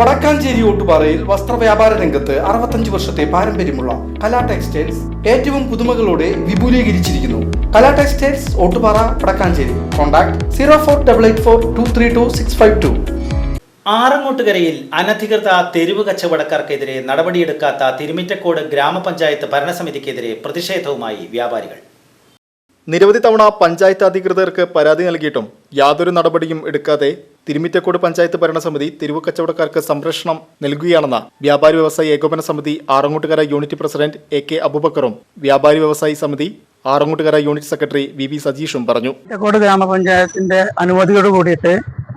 വടക്കാഞ്ചേരി ഓട്ടുപാറയിൽ വസ്ത്രവ്യാപാര രംഗത്ത് അറുപത്തഞ്ച് വർഷത്തെ പാരമ്പര്യമുള്ള കലാ ടെക്സ്റ്റൈൽസ് ഏറ്റവും പുതുമകളോടെ വിപുലീകരിച്ചിരിക്കുന്നു. Kala textiles Ottupara Vadakkancheri. Contact zero four double eight four two three two six five two. ആറങ്ങോട്ടുകരയിൽ അനധികൃത തെരുവ് കച്ചവടക്കാർക്കെതിരെ നടപടിയെടുക്കാത്ത തിരുമിറ്റക്കോട് ഗ്രാമപഞ്ചായത്ത് ഭരണസമിതിക്കെതിരെ പ്രതിഷേധവുമായി വ്യാപാരികൾ. നിരവധി തവണ പഞ്ചായത്ത് അധികൃതർക്ക് പരാതി നൽകിയിട്ടും യാതൊരു നടപടിയും എടുക്കാതെ തിരുമിറ്റക്കോട് പഞ്ചായത്ത് ഭരണസമിതി തെരുവ് കച്ചവടക്കാർക്ക് സംരക്ഷണം നൽകുകയാണെന്ന് വ്യാപാരി വ്യവസായി ഏകോപന സമിതി Arangottukara unit president A K അബുബക്കറും വ്യാപാരി വ്യവസായി സമിതി Arangottukara unit secretary V V സജീഷും പറഞ്ഞു. ഗ്രാമപഞ്ചായത്തിന്റെ അനുമതിയോട് കൂടിയിട്ട്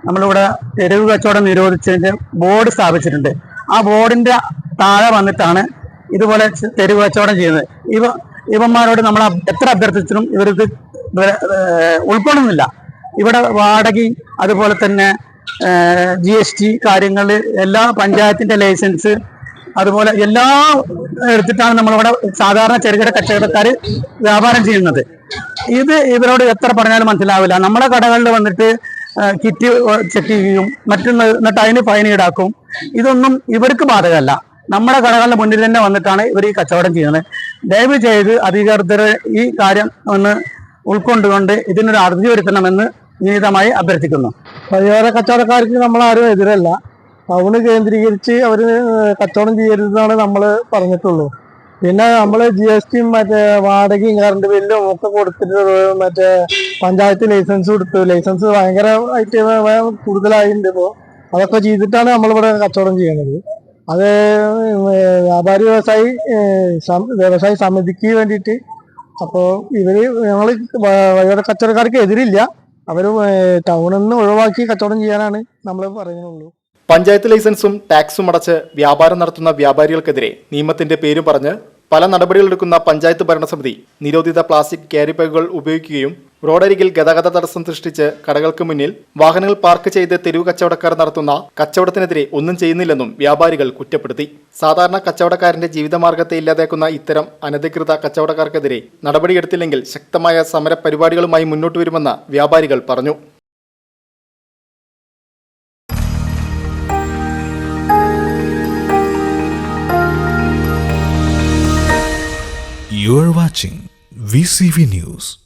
നമ്മളിവിടെ തെരുവ് കച്ചവടം നിരോധിച്ചതിന്റെ ബോർഡ് സ്ഥാപിച്ചിട്ടുണ്ട്. ആ ബോർഡിന്റെ താഴെ വന്നിട്ടാണ് ഇതുപോലെ തെരുവ് കച്ചവടം ചെയ്യുന്നത്. ഇവ ഇവന്മാരോട് നമ്മൾ എത്ര അഭ്യർത്ഥിച്ചിട്ടും ഇവർക്ക് ഉൾക്കൊള്ളുന്നില്ല. ഇവിടെ വാടകയും അതുപോലെ തന്നെ ജി എസ് ടി കാര്യങ്ങൾ എല്ലാ പഞ്ചായത്തിന്റെ ലൈസൻസ് അതുപോലെ എല്ലാ എടുത്തിട്ടാണ് നമ്മളിവിടെ സാധാരണ ചെറുകിട കച്ചവടക്കാർ വ്യാപാരം ചെയ്യുന്നത്. ഇത് ഇവരോട് എത്ര പറഞ്ഞാലും മനസ്സിലാവില്ല. നമ്മുടെ കടകളിൽ വന്നിട്ട് കിറ്റ് ചെക്ക് ചെയ്യും. മറ്റുള്ള എന്നിട്ട് അതിന് ഫൈൻ ഈടാക്കും. ഇതൊന്നും ഇവർക്ക് ബാധകമല്ല. നമ്മുടെ കടകളുടെ മുന്നിൽ തന്നെ വന്നിട്ടാണ് ഇവർ ഈ കച്ചവടം ചെയ്യുന്നത്. ദയവ് ചെയ്ത് അധികൃതർ ഈ കാര്യം ഒന്ന് ഉൾക്കൊണ്ടുകൊണ്ട് ഇതിനൊരു അറുതി വരുത്തണമെന്ന് വിനീതമായി അഭ്യർത്ഥിക്കുന്നു. വഴിയോര കച്ചവടക്കാർക്ക് നമ്മൾ ആരും എതിരല്ല. ടൗണ് കേന്ദ്രീകരിച്ച് അവർ കച്ചവടം ചെയ്യരുതെന്നാണ് നമ്മൾ പറഞ്ഞിട്ടുള്ളൂ. പിന്നെ നമ്മൾ ജി എസ് ടിയും മറ്റേ വാടകയും കറണ്ട് ബില്ലും ഒക്കെ കൊടുത്തിട്ട് മറ്റേ പഞ്ചായത്ത് ലൈസൻസ് കൊടുത്തു. ലൈസൻസ് ഭയങ്കരമായിട്ട് കൂടുതലായിട്ടുണ്ട് ഇപ്പോൾ അതൊക്കെ ചെയ്തിട്ടാണ് നമ്മളിവിടെ കച്ചവടം ചെയ്യുന്നത്. അത് വ്യാപാരി വ്യവസായി വ്യവസായ സമിതിക്ക് വേണ്ടിയിട്ട്. അപ്പോൾ ഇവർ ഞങ്ങൾ വഴിയോര കച്ചവടക്കാർക്ക് എതിരില്ല. അവർ ടൗണിൽ നിന്ന് ഒഴിവാക്കി കച്ചവടം ചെയ്യാനാണ് നമ്മൾ പറയുന്നുള്ളൂ. പഞ്ചായത്ത് ലൈസൻസും ടാക്സും അടച്ച് വ്യാപാരം നടത്തുന്ന വ്യാപാരികൾക്കെതിരെ നിയമത്തിന്റെ പേരും പറഞ്ഞ് പല നടപടികളെടുക്കുന്ന പഞ്ചായത്ത് ഭരണസമിതി നിരോധിത പ്ലാസ്റ്റിക് ക്യാരി ബാഗുകൾ ഉപയോഗിക്കുകയും റോഡരികിൽ ഗതാഗത തടസ്സം സൃഷ്ടിച്ച് കടകൾക്ക് മുന്നിൽ വാഹനങ്ങൾ പാർക്ക് ചെയ്ത് തെരുവ് കച്ചവടക്കാർ നടത്തുന്ന കച്ചവടത്തിനെതിരെ ഒന്നും ചെയ്യുന്നില്ലെന്നും വ്യാപാരികൾ കുറ്റപ്പെടുത്തി സാധാരണ കച്ചവടക്കാരന്റെ ജീവിതമാർഗത്തെ ഇല്ലാതാക്കുന്ന ഇത്തരം അനധികൃത കച്ചവടക്കാർക്കെതിരെ നടപടിയെടുത്തില്ലെങ്കിൽ ശക്തമായ സമര പരിപാടികളുമായി മുന്നോട്ട് വരുമെന്ന് വ്യാപാരികൾ പറഞ്ഞു You are watching VCV News.